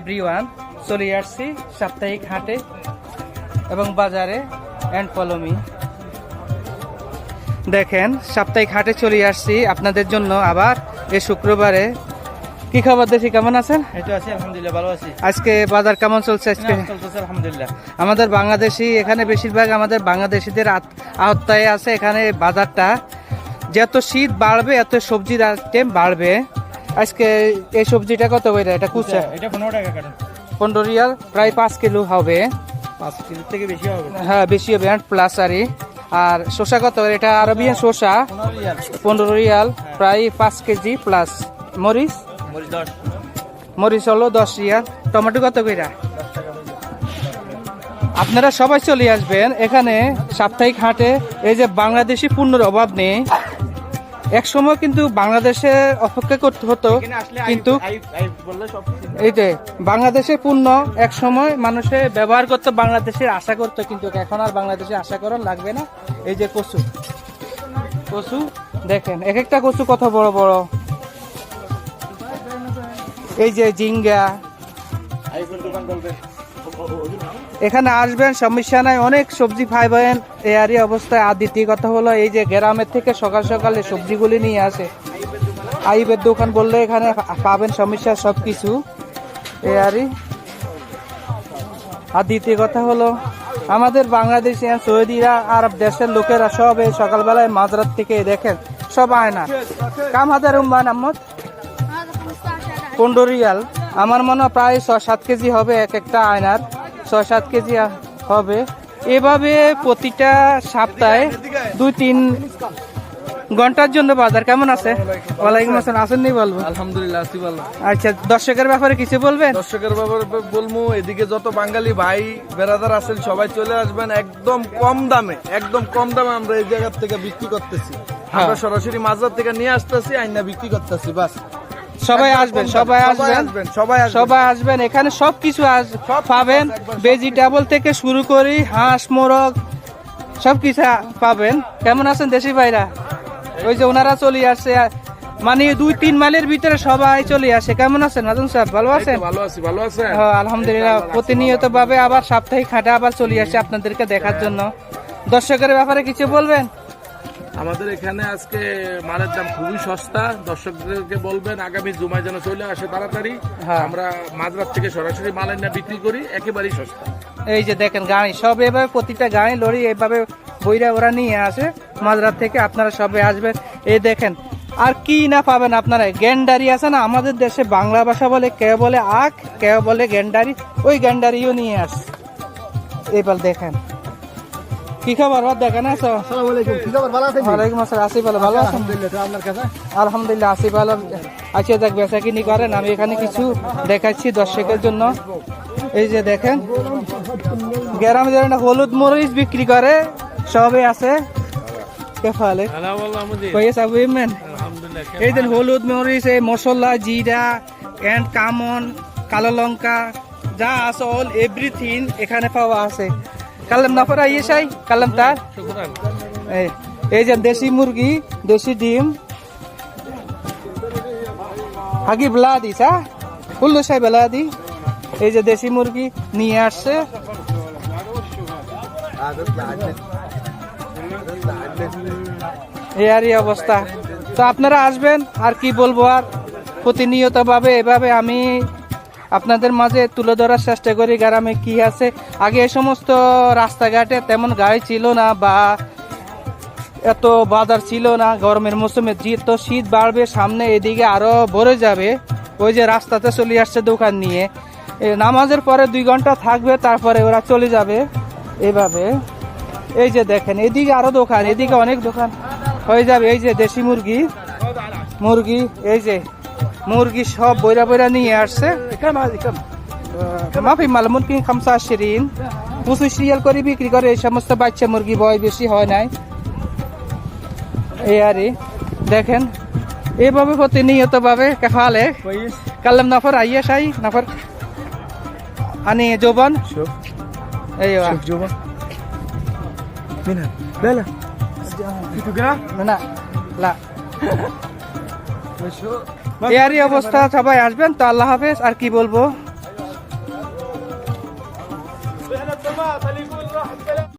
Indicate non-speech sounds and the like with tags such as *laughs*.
Everyone চলে আসছি সাপ্তাহিক হাটে এবং বাজারে অ্যান্ড ফলোমি দেখেন সাপ্তাহিক হাটে চলে আসছি আপনাদের জন্য আবার এই শুক্রবারে। কি খবর দেশি কেমন আছেন? এই তো আছি আলহামদুলিল্লাহ ভালো আছি। আজকে বাজার কেমন চলছে আজকে? চলতেছে আলহামদুলিল্লাহ। আমাদের বাংলাদেশি এখানে বেশিরভাগ আমাদের বাংলাদেশিদের আওতায় আছে এখানে বাজারটা। যত শীত বাড়বে এত সবজির আইটেম বাড়বে। আজকে এই সবজিটা কত করে? এটা কুচা। এটা পনেরো টাকা কাটেন পনেরো রিয়াল প্রায় পাঁচ কিলো হবে। পাঁচ কেজির থেকে বেশি হবে। হ্যাঁ বেশি হবে প্লাস আরই। আর শসা কত? এটা আরবিয়ান শসা। পনেরো রিয়াল। প্রায় পাঁচ কেজি প্লাস মরিচ? মরিচ হলো দশ রিয়াল। টমেটো কত কইরা? আপনারা সবাই চলে আসবেন। এখানে সাপ্তাহিক হাটে এই যে বাংলাদেশি পণ্যের অভাব নেই। এক সময় কিন্তু বাংলাদেশে অপেক্ষা করতে হতো কিন্তু এই যে বাংলাদেশের পণ্য এক সময় মানুষে ব্যবহার করতো বাংলাদেশের আশা করতো কিন্তু এখন আর বাংলাদেশে আশা করার লাগবে না। এই যে কচু কচু দেখেন এক একটা কচু কত বড় বড়। এই যে জিঙ্গা দোকান বলবে। এখানে আসবেন, সমস্যা নাই। অনেক সবজি পাইবেন। এয়ারি অবস্থায় আর দ্বিতীয় কথা হলো, এই যে গ্রামের থেকে সকাল সকালে সবজিগুলি নিয়ে আসে। আইবের দোকান বললে এখানে পাবেন সমস্যা সব কিছু এয়ারি আর দ্বিতীয় কথা হলো, আমাদের বাংলাদেশি আর সৌদিরা, আরব দেশের লোকেরা সব এই সকালবেলায় মাঝরাত থেকে দেখেন, সব আয় না কাম হাজার উম্মান আহমদ পনেরো আমার মনে হয় প্রায় ছ সাত কেজি হবে এক একটা আয়নার। ছয় সাত কেজি হবে। এভাবে প্রতিটা সপ্তাহে দুই তিন ঘণ্টার জন্য বাজার কেমন আছে? ওয়ালাইকুম আসসালাম। আসেননি বলব? আলহামদুলিল্লাহ আছি ভালো। আচ্ছা দর্শকের ব্যাপারে কিছু বলবেন? দর্শকের ব্যাপারে বলব এদিকে যত বাঙালি ভাই বেড়াদার আছেন সবাই চলে আসবেন একদম কম দামে একদম কম দামে আমরা এই জায়গা থেকে বিক্রি করতেছি। আমরা সরাসরি মাজার থেকে নিয়ে আসতেছি আইনা বিক্রি করতেছি বাস। সবাই আসবেন সবাই আসবেন সবাই সবাই আসবেন। এখানে সব কিছু আস- পাবেন। ভেজিটেবল থেকে শুরু করি হাঁস মোরগ সব কিছু পাবেন। কেমন আছেন দেশি ভাইরা? ওই যে ওনারা চলে আসছে মানে দুই তিন মাইলের ভিতরে সবাই চলে আসে। কেমন আছেন নাজন সাহেব? ভালো আছেন? ভালো আছি ভালো আছেন? হ্যাঁ, আলহামদুলিল্লাহ। প্রতিনিয়ত ভাবে আবার সাপ্তাহিক হাটে আবার চলে আসে আপনাদেরকে দেখার জন্য। দর্শকের ব্যাপারে কিছু বলবেন? আমাদের এখানে আজকে মালের দাম খুবই সস্তা। দর্শকদেরকে বলবেন আগামী জুমায় যেন চলে আসে তাড়াতাড়ি। হ্যাঁ। আমরা মাঝরাত থেকে সরাসরি মালের না বিক্রি করি একেবারেই সস্তা। এই যে দেখেন গাড়ি সব এভাবে প্রতিটা গাড়ি লরি এভাবে বইরা ওরা নিয়ে আসে। মাঝরাত থেকে আপনারা সবে আসবেন। এই দেখেন আর কি না পাবেন আপনারা? গ্যান্ডারি আছে না? আমাদের দেশে বাংলা ভাষা বলে কেউ বলে আখ কেউ বলে গ্যান্ডারি ওই গ্যান্ডারিও নিয়ে আস। এবার দেখেন। কি খবর? বাদ দেখেন আছো আসসালামু আলাইকুম। কি খবর? ভালো আছেন? ওয়ালাইকুম আসসালাম। আসি ভালো ভালো আছেন? আলহামদুলিল্লাহ আপনার কাছে? আলহামদুলিল্লাহ আসি ভালো। আচ্ছা দেখ বেচা কিনি করেন। আমি এখানে কিছু দেখাচ্ছি দর্শকের জন্য। এই যে দেখেন গ্রামে যারা হলুদ মরিচ বিক্রি করে সবে আছে। কেফালে কইস আবু ইমেন এই দেন হলুদ মরিচ এই মশলা জিরা এন্ড কামন কালো লঙ্কা যা আছে অল এভরিথিং এখানে পাওয়া আছে। কালাম নাফর আইয়ে সাই কালাম তার। এই যে দেশি মুরগি দেশি ডিম। হাগি বেলাদি সা হুল্লু সাই বেলা দি এই যে দেশি মুরগি নিয়ে আসছে। এই অবস্থা। তো আপনারা আসবেন আর কি বলব আর? প্রতিনিয়ত ভাবে এভাবে আমি আপনাদের মাঝে তুলে ধরার চেষ্টা করি গ্রামে কি আছে। আগে এ সমস্ত রাস্তাঘাটে তেমন গাড়ি ছিল না বা এত বাজার ছিল না, গরমের মৌসুমে যেহেতু শীত বাড়বে, সামনে এদিকে আরও ভরে যাবে। ওই যে রাস্তাতে চলে আসছে দোকান নিয়ে। নামাজের পরে দুই ঘণ্টা থাকবে, তারপরে ওরা চলে যাবে এভাবে। এই যে দেখেন, এদিকে আরও দোকান, এদিকে অনেক দোকান। হয়ে যাবে, এই যে দেশি মুরগি। মুরগি, এই যে মুরগি সব বইরা বইরা নিয়ে আসছে। মাফি মাল মুরগি খামসা শিরিন। পঁচিশ রিয়াল করে বিক্রি করে এই সমস্ত বাচ্চা মুরগি বয় বেশি হয় নাই। এই আরই দেখেন এইভাবে প্রতিনিয়ত ভাবে কেফালে কালাম নাফর আইয়া সাই নাফর। আনি জোবন এই জোবা মিনা বেলা। না লা। *laughs* এরই অবস্থা সবাই আসবেন তো আল্লাহ হাফেজ আর কি বলব?